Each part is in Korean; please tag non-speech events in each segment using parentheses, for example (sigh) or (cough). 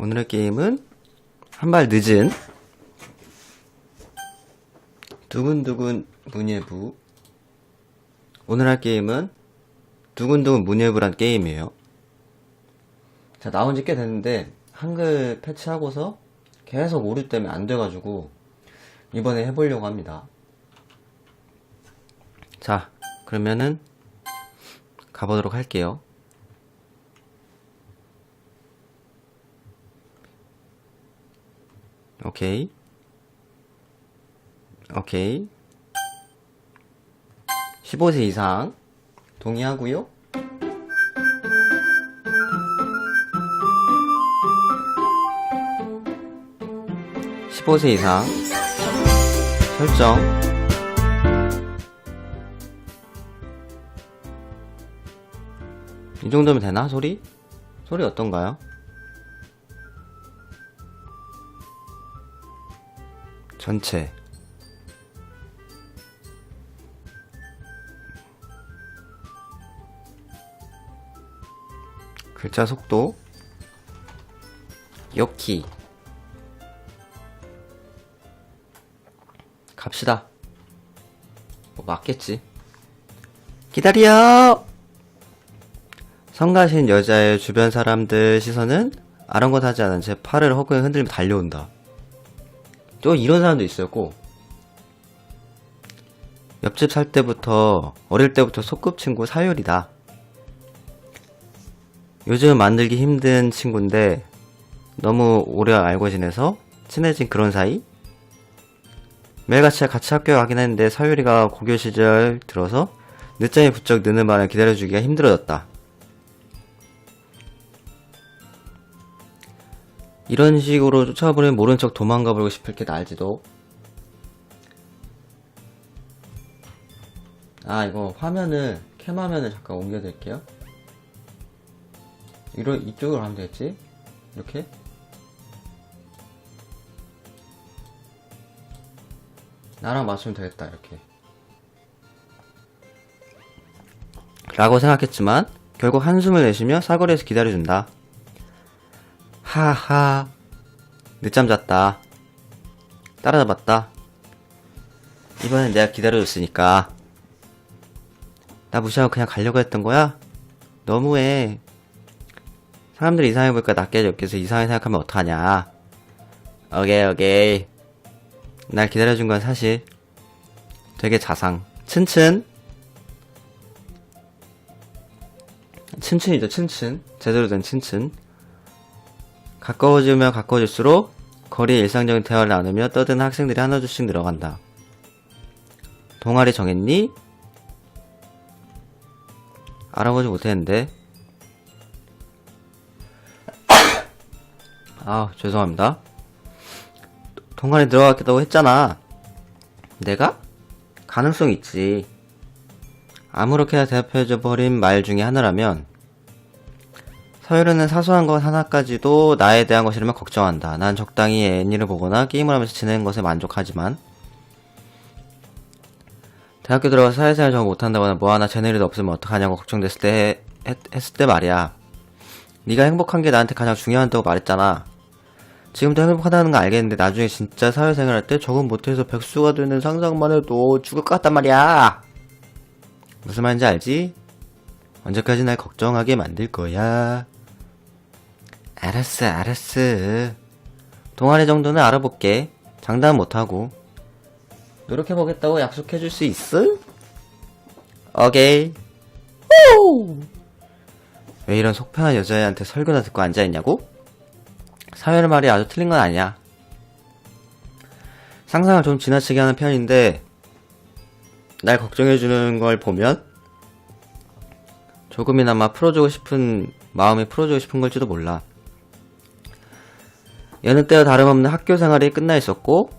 오늘의 게임은 한발 늦은 두근두근 문예부. 오늘 할 게임은 두근두근 문예부란 게임이에요. 자 나온 지 꽤 됐는데 한글 패치하고서 계속 오류 때문에 안 돼가지고 이번에 해보려고 합니다. 자 그러면은 가보도록 할게요 오케이. 오케이. 15세 이상 동의하고요. (15세) 이상 설정 이 정도면 되나 소리 소리 어떤가요? 전체. 글자 속도. 여키 갑시다. 뭐 맞겠지? 기다려! 성가신 여자의 주변 사람들 시선은 아랑곳하지 않은 채 팔을 허공에 흔들며 달려온다 또 이런 사람도 있었고 옆집 살 때부터 어릴 때부터 소꿉친구 사율이다. 요즘 만들기 힘든 친구인데 너무 오래 알고 지내서 친해진 그런 사이? 매일같이 같이 학교에 가긴 했는데 사율이가 고교 시절 들어서 늦잠이 부쩍 느는 바람에 기다려주기가 힘들어졌다. 이런 식으로 쫓아버리면 모른 척 도망가 버리고 싶을 게 알지도. 아, 이거 화면을, 캠 화면을 잠깐 옮겨드릴게요. 이러, 이쪽으로 하면 되겠지? 이렇게? 나랑 맞추면 되겠다, 이렇게. 라고 생각했지만, 결국 한숨을 내쉬며 사거리에서 기다려준다. 하하. 늦잠 잤다. 따라잡았다. 이번엔 내가 기다려줬으니까. 나 무시하고 그냥 가려고 했던 거야? 너무해. 사람들이 이상해 보니까 낮게 옆에서 이상하게 생각하면 어떡하냐. 오케이 오케이. 날 기다려준 건 사실 되게 자상. 츤츤 츤츤이죠 츤츤 제대로 된 츤츤 가까워지면 가까워질수록 거리에 일상적인 대화를 나누며 떠드는 학생들이 하나둘씩 늘어간다. 동아리 정했니? 알아보지 못했는데. (coughs) 아, 죄송합니다. 동아리 들어갔다고 했잖아. 내가? 가능성 있지. 아무렇게나 대답해줘 버린 말 중에 하나라면 서유르는 사소한 것 하나까지도 나에 대한 것이라면 걱정한다. 난 적당히 애니를 보거나 게임을 하면서 지내는 것에 만족하지만 대학교 들어가서 사회생활 정말 못한다거나 뭐 하나 재능 일도 없으면 어떡하냐고 걱정됐을 때 했, 했을 때 말이야. 네가 행복한 게 나한테 가장 중요하다고 말했잖아. 지금도 행복하다는 거 알겠는데 나중에 진짜 사회생활 할 때 적응 못해서 백수가 되는 상상만 해도 죽을 것 같단 말이야. 무슨 말인지 알지? 언제까지 날 걱정하게 만들 거야. 알았어, 알았어. 동아리 정도는 알아볼게. 장담 못하고. 노력해보겠다고 약속해줄 수 있어? 오케이. 오! 왜 이런 속편한 여자애한테 설교나 듣고 앉아있냐고? 사회의 말이 아주 틀린 건 아니야. 상상을 좀 지나치게 하는 편인데, 날 걱정해주는 걸 보면, 조금이나마 풀어주고 싶은, 마음이 풀어주고 싶은 걸지도 몰라. 여느 때와 다름없는 학교 생활이 끝나 있었고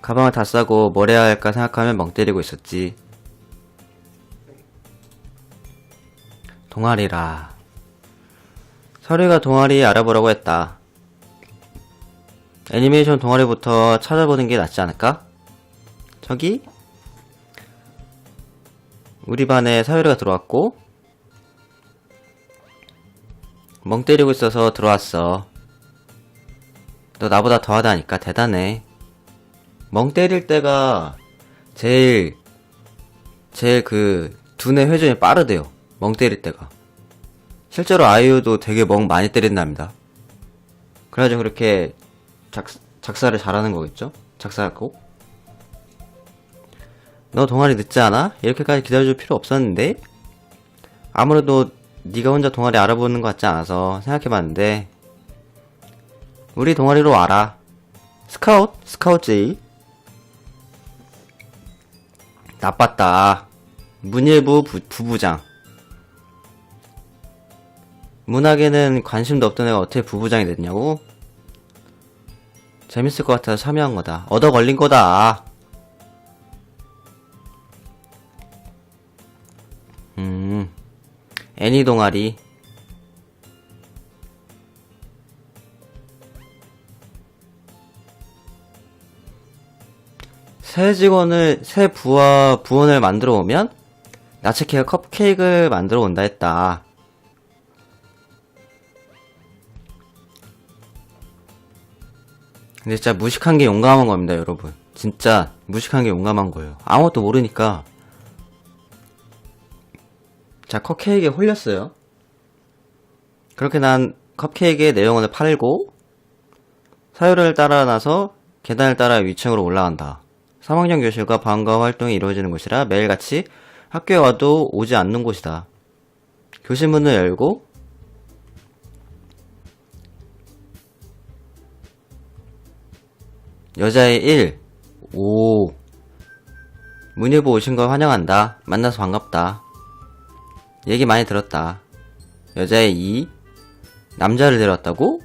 가방을 다 싸고 뭘 해야 할까 생각하며 멍 때리고 있었지. 동아리라. 서류가 동아리 알아보라고 했다. 애니메이션 동아리부터 찾아보는 게 낫지 않을까? 저기? 우리 반에 서유리가 들어왔고 멍 때리고 있어서 들어왔어. 너 나보다 더하다니까 대단해. 멍 때릴 때가 제일 제일 그 두뇌 회전이 빠르대요. 멍 때릴 때가. 실제로 아이유도 되게 멍 많이 때린답니다. 그래가지고 그렇게 작, 작사를 잘하는 거겠죠? 작사하고. 너 동아리 늦지 않아? 이렇게까지 기다려줄 필요 없었는데? 아무래도 네가 혼자 동아리 알아보는 것 같지 않아서 생각해봤는데 우리 동아리로 와라. 스카웃? 스카웃 제이? 나빴다. 문예부 부, 부부장. 문학에는 관심도 없던 애가 어떻게 부부장이 됐냐고? 재밌을 것 같아서 참여한 거다. 얻어 걸린 거다. 음, 애니 동아리. 새 직원을, 새 부하, 부원을 만들어 오면, 나츠키가 컵케이크를 만들어 온다 했다. 근데 진짜 무식한 게 용감한 겁니다, 여러분. 진짜 무식한 게 용감한 거예요. 아무것도 모르니까. 자, 컵케이크에 홀렸어요. 그렇게 난 컵케이크의 내용을 팔고, 사유를 따라 나서 계단을 따라 위층으로 올라간다. 3학년 교실과 방과 활동이 이루어지는 곳이라 매일같이 학교에 와도 오지 않는 곳이다. 교실 문을 열고 여자의 1. 오. 문예부 오신 걸 환영한다. 만나서 반갑다. 얘기 많이 들었다. 여자의 2. 남자를 데려왔다고?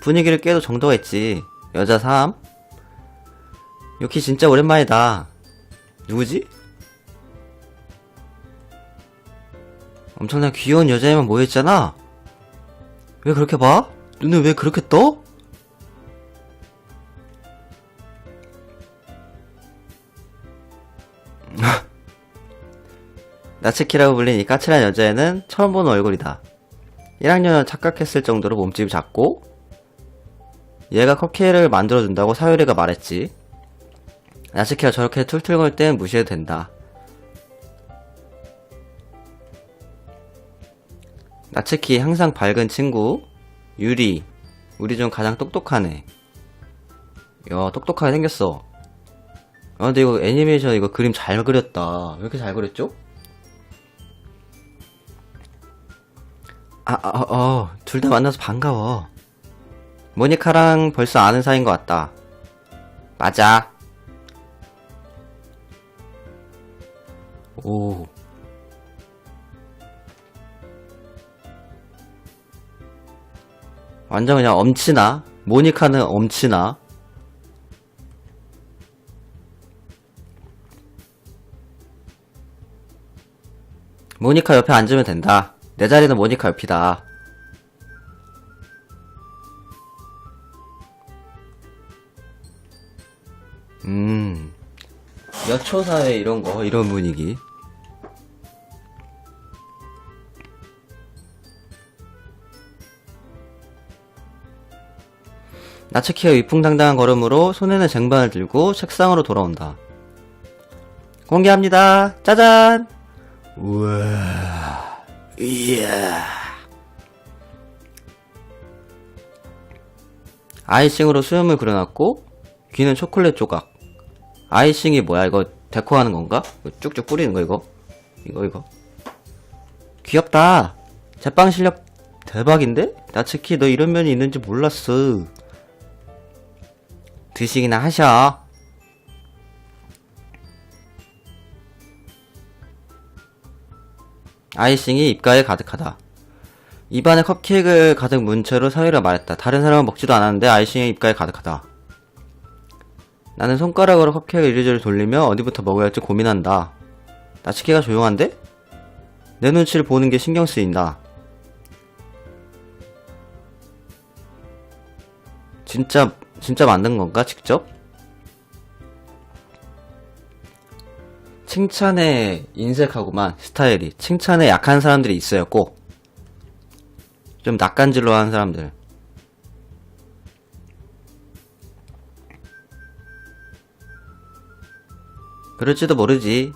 분위기를 깨도 정도가 있지. 여자 3. 유키 진짜 오랜만이다. 누구지? 엄청난 귀여운 여자애만 모여있잖아? 왜 그렇게 봐? 눈을 왜 그렇게 떠? (laughs) 나츠키라고 불린 이 까칠한 여자애는 처음 보는 얼굴이다. 1학년은 착각했을 정도로 몸집이 작고 얘가 컵케이크를 만들어준다고 사유리가 말했지. 나츠키가 저렇게 툴툴거릴 땐 무시해도 된다. 나츠키 항상 밝은 친구 유리 우리 중 가장 똑똑한 애. 야 똑똑하게 생겼어. 아 근데 이거 애니메이션 이거 그림 잘 그렸다. 왜 이렇게 잘 그렸죠? 아, 아, 어, 둘다 만나서 반가워. 모니카랑 벌써 아는 사이인 것 같다. 맞아. 오. 완전 그냥 엄치나. 모니카는 엄치나. 모니카 옆에 앉으면 된다. 내 자리는 모니카 옆이다. 음. 여초 사회 이런 거, 이런 분위기. 나츠키가 위풍당당한 걸음으로 손에는 쟁반을 들고 책상으로 돌아온다. 공개합니다. 짜잔! 우와. 이야. 아이싱으로 수염을 그려놨고 귀는 초콜릿 조각. 아이싱이 뭐야? 이거 데코하는 건가? 쭉쭉 뿌리는 거 이거? 이거 이거. 귀엽다. 제빵 실력 대박인데? 나츠키 너 이런 면이 있는지 몰랐어. 드시기나 하셔. 아이싱이 입가에 가득하다. 입안에 컵케이크를 가득 문 채로 사유가 말했다. 다른 사람은 먹지도 않았는데 아이싱이 입가에 가득하다. 나는 손가락으로 컵케이크 이리저리 돌리며 어디부터 먹어야 할지 고민한다. 나치키가 조용한데? 내 눈치를 보는 게 신경 쓰인다. 진짜, 진짜 만든 건가? 직접? 칭찬에 인색하고만 스타일이 칭찬에 약한 사람들이 있어요 꼭 좀 낯간질러한 사람들. 그럴지도 모르지.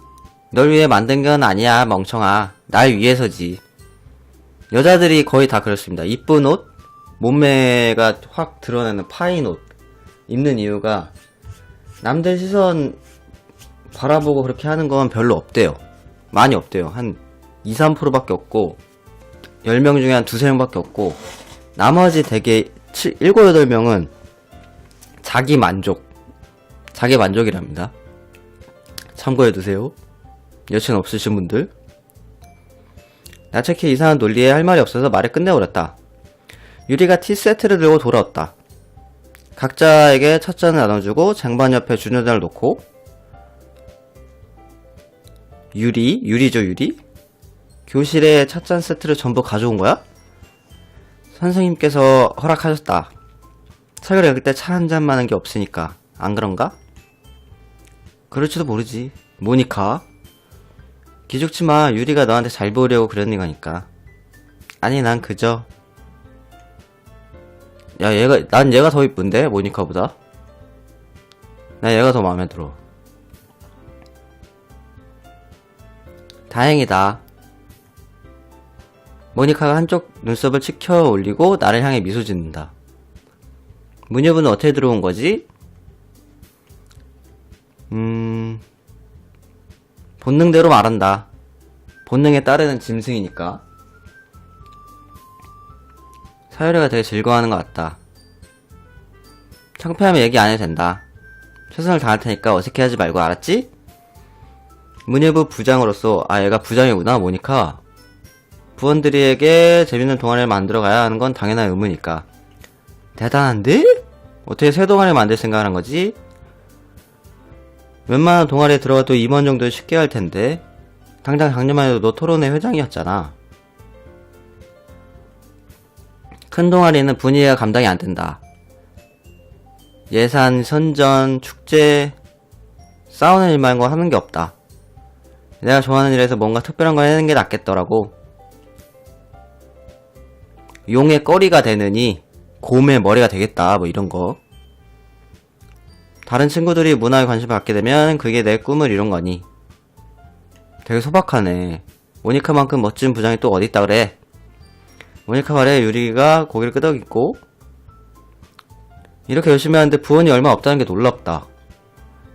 널 위해 만든 건 아니야 멍청아. 날 위해서지. 여자들이 거의 다 그렇습니다. 이쁜 옷? 몸매가 확 드러내는 파인 옷. 입는 이유가 남들 시선 바라보고 그렇게 하는 건 별로 없대요. 많이 없대요. 한 2, 3%밖에 없고 10명 중에 한 두세 명밖에 없고 나머지 대개 7, 7, 8명은 자기 만족 자기 만족이랍니다. 참고해 두세요. 여친 없으신 분들. 나체키 이상한 논리에 할 말이 없어서 말을 끝내버렸다. 유리가 티세트를 들고 돌아왔다. 각자에게 첫 잔을 나눠주고 쟁반 옆에 준여단을 놓고 유리? 유리죠 유리? 교실에 첫잔 세트를 전부 가져온 거야? 선생님께서 허락하셨다. 책을 읽을 때 차 한잔 많은 게 없으니까 안 그런가? 그럴지도 모르지. 모니카. 기죽지 마. 유리가 너한테 잘 보이려고 그러는 거니까. 아니, 난 그저. 야, 얘가, 난 얘가 더 이쁜데? 모니카보다? 나 얘가 더 마음에 들어. 다행이다. 모니카가 한쪽 눈썹을 치켜 올리고 나를 향해 미소 짓는다. 문여부는 어떻게 들어온 거지? 음, 본능대로 말한다. 본능에 따르는 짐승이니까. 사유리가 되게 즐거워하는 것 같다. 창피하면 얘기 안 해도 된다. 최선을 다할 테니까 어색해하지 말고 알았지? 문예부 부장으로서 아 얘가 부장이구나 모니카 부원들에게 재밌는 동아리를 만들어 가야 하는 건 당연한 의무니까 대단한데? 어떻게 새 동아리 만들 생각을 한 거지? 웬만한 동아리에 들어가도 임원 정도 쉽게 할 텐데 당장 작년만 해도 너 토론회 회장이었잖아 큰 동아리는 분위기가 감당이 안 된다. 예산, 선전, 축제 싸우는 일 말고 하는 게 없다. 내가 좋아하는 일에서 뭔가 특별한 걸 해내는 게 낫겠더라고. 용의 꺼리가 되느니 곰의 머리가 되겠다 뭐 이런 거. 다른 친구들이 문화에 관심 을 갖게 되면 그게 내 꿈을 이룬 거니. 되게 소박하네. 모니카만큼 멋진 부장이 또 어디 있다 그래 모니카 말에 유리가 고개를 끄덕이고 이렇게 열심히 하는데 부원이 얼마 없다는 게 놀랍다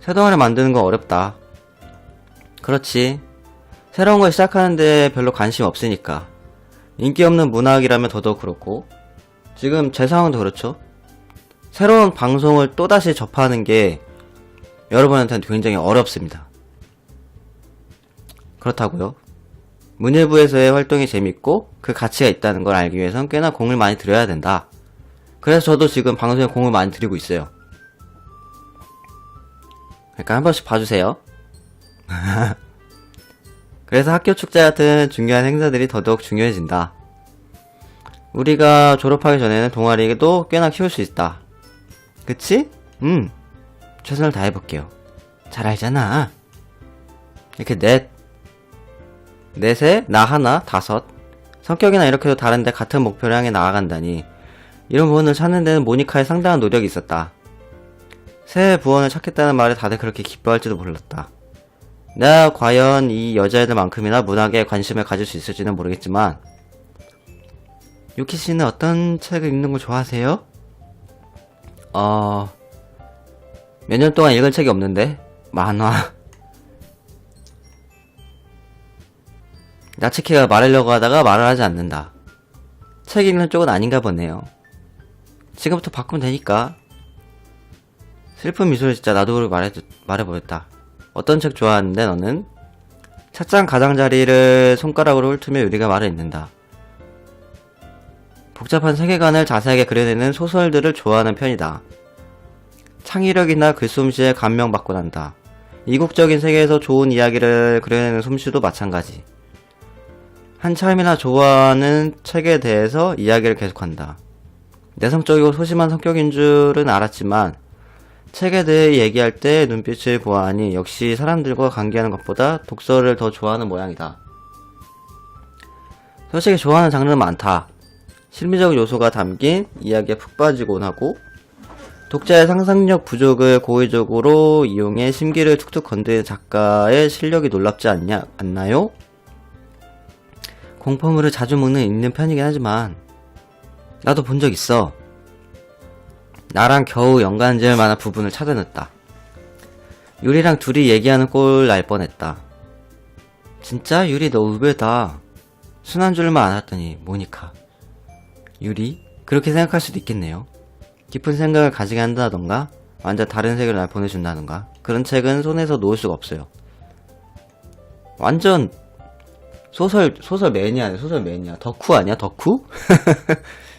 새 동아리 만드는 건 어렵다 그렇지 새로운 걸 시작하는데 별로 관심 없으니까 인기 없는 문학이라면 더더욱 그렇고 지금 제 상황도 그렇죠. 새로운 방송을 또다시 접하는 게 여러분한테는 굉장히 어렵습니다. 그렇다고요. 문예부에서의 활동이 재밌고 그 가치가 있다는 걸 알기 위해선 꽤나 공을 많이 들여야 된다. 그래서 저도 지금 방송에 공을 많이 들이고 있어요. 그러니까 한 번씩 봐주세요. (laughs) 그래서 학교 축제 같은 중요한 행사들이 더더욱 중요해진다. 우리가 졸업하기 전에는 동아리도 꽤나 키울 수 있다. 그치? 음. 최선을 다해볼게요. 잘 알잖아. 이렇게 넷, 넷에 나 하나, 다섯. 성격이나 이렇게도 다른데 같은 목표를 향해 나아간다니. 이런 부분을 찾는 데는 모니카의 상당한 노력이 있었다. 새 부원을 찾겠다는 말에 다들 그렇게 기뻐할지도 몰랐다. 내가 과연 이 여자애들만큼이나 문학에 관심을 가질 수 있을지는 모르겠지만 유키 씨는 어떤 책을 읽는 걸 좋아하세요? 어... 몇 년 동안 읽은 책이 없는데 만화 나츠키가 말하려고 하다가 말을 하지 않는다 책 읽는 쪽은 아닌가 보네요 지금부터 바꾸면 되니까 슬픈 미소를 진짜 나도 모르게 말해, 말해버렸다 어떤 책 좋아하는데 너는? 책장 가장자리를 손가락으로 훑으며 유리가 말을 잇는다. 복잡한 세계관을 자세하게 그려내는 소설들을 좋아하는 편이다. 창의력이나 글솜씨에 감명받고 난다. 이국적인 세계에서 좋은 이야기를 그려내는 솜씨도 마찬가지. 한참이나 좋아하는 책에 대해서 이야기를 계속한다. 내성적이고 소심한 성격인 줄은 알았지만 책에 대해 얘기할 때 눈빛을 보아하니 역시 사람들과 관계하는 것보다 독서를 더 좋아하는 모양이다. 솔직히 좋아하는 장르는 많다. 실미적 요소가 담긴 이야기에 푹 빠지곤 하고 독자의 상상력 부족을 고의적으로 이용해 심기를 툭툭 건드는 작가의 실력이 놀랍지 않냐, 않나요? 공포물을 자주 먹는 읽는 편이긴 하지만, 나도 본 적 있어. 나랑 겨우 연관지을 만한 부분을 찾아냈다. 유리랑 둘이 얘기하는 꼴 날 뻔했다. 진짜? 유리 너 의외다. 순한 줄만 알았더니 모니카. 유리? 그렇게 생각할 수도 있겠네요. 깊은 생각을 가지게 한다던가 완전 다른 세계로 날 보내준다던가 그런 책은 손에서 놓을 수가 없어요. 완전 소설 소설 매니아네 소설 매니아 덕후 아니야 덕후? (laughs)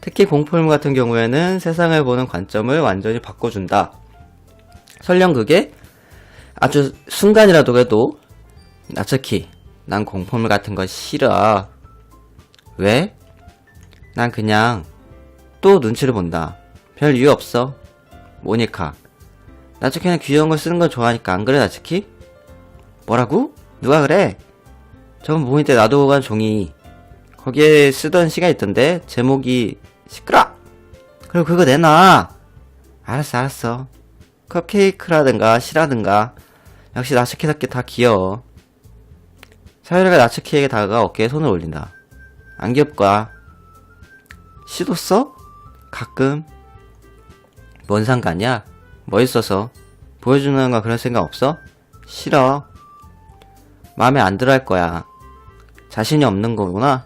특히 공포물 같은 경우에는 세상을 보는 관점을 완전히 바꿔준다. 설령 그게 아주 순간이라도 그래도 나츠키 난 공포물 같은 거 싫어. 왜? 난 그냥 또 눈치를 본다. 별 이유 없어. 모니카. 나츠키는 귀여운 걸 쓰는 걸 좋아하니까 안 그래 나츠키? 뭐라고? 누가 그래? 저번 모임 때 나도 간 종이 거기에 쓰던 시가 있던데 제목이 시끄러. 그리고 그거 내놔. 알았어 알았어. 컵케이크라든가 시라든가 역시 나츠키답게 다 귀여워. 사유리가 나츠키에게 다가가 어깨에 손을 올린다. 안 귀엽까? 시도 써? 가끔. 뭔 상관이야? 멋있어서. 보여주는 거 그런 생각 없어? 싫어. 마음에 안 들어 할 거야. 자신이 없는 거구나?